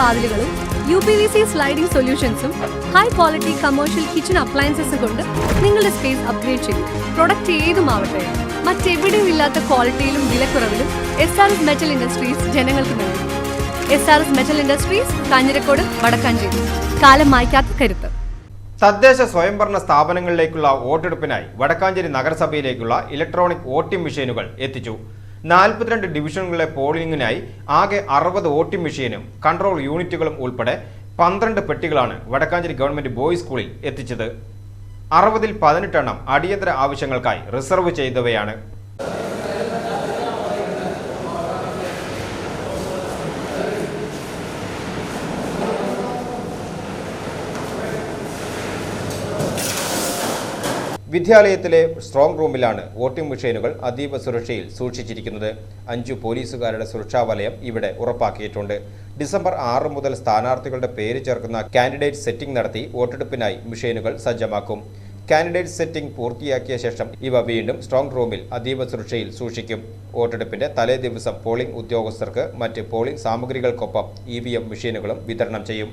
വാതിലുകളും U P V C sliding സൊല്യൂഷൻസും high quality commercial kitchen appliances കൊണ്ട് നിങ്ങളുടെ space upgrade ചെയ്യും പ്രൊഡക്റ്റ് ഏതുമാവട്ടെ മറ്റെവിടെയും ഇല്ലാത്ത ക്വാളിറ്റിയിലും വിലക്കുറവിലും S R S metal industries ജനങ്ങൾക്ക് നൽകും. S R S metal industries Kanjirakode Vadakkanchery കാലം മായ്ക്കാത്ത കരുത്ത്. തദ്ദേശ സ്വയംഭരണ സ്ഥാപനങ്ങളിലേക്കുള്ള വോട്ടെടുപ്പിനായി വടക്കാഞ്ചേരി നഗരസഭയിലേക്കുള്ള ഇലക്ട്രോണിക് വോട്ടിംഗ് മെഷീനുകൾ എത്തിച്ചു. നാൽപ്പത്തിരണ്ട് ഡിവിഷനുകളിലെ പോളിംഗിനായി ആകെ അറുപത് വോട്ടിംഗ് മെഷീനും കൺട്രോൾ യൂണിറ്റുകളും ഉൾപ്പെടെ പന്ത്രണ്ട് പെട്ടികളാണ് വടക്കാഞ്ചേരി ഗവൺമെന്റ് ബോയ്സ് സ്കൂളിൽ എത്തിച്ചത്. അറുപതിൽ പതിനെട്ടെണ്ണം അടിയന്തര ആവശ്യങ്ങൾക്കായി റിസർവ് ചെയ്തവയാണ്. വിദ്യാലയത്തിലെ സ്ട്രോങ് റൂമിലാണ് വോട്ടിംഗ് മെഷീനുകൾ അതീവ സുരക്ഷയിൽ സൂക്ഷിച്ചിരിക്കുന്നത്. അഞ്ചു പോലീസുകാരുടെ സുരക്ഷാ വലയം ഇവിടെ ഉറപ്പാക്കിയിട്ടുണ്ട്. ഡിസംബർ ആറ് മുതൽ സ്ഥാനാർത്ഥികളുടെ പേര് ചേർക്കുന്ന കാൻഡിഡേറ്റ് സെറ്റിംഗ് നടത്തി വോട്ടെടുപ്പിനായി മെഷീനുകൾ സജ്ജമാക്കും. കാൻഡിഡേറ്റ് സെറ്റിംഗ് പൂർത്തിയാക്കിയ ശേഷം ഇവ വീണ്ടും സ്ട്രോങ് റൂമിൽ അതീവ സുരക്ഷയിൽ സൂക്ഷിക്കും. വോട്ടെടുപ്പിന്റെ തലേ ദിവസം പോളിംഗ് ഉദ്യോഗസ്ഥർക്ക് മറ്റ് പോളിംഗ് സാമഗ്രികൾക്കൊപ്പം ഇ മെഷീനുകളും വിതരണം ചെയ്യും.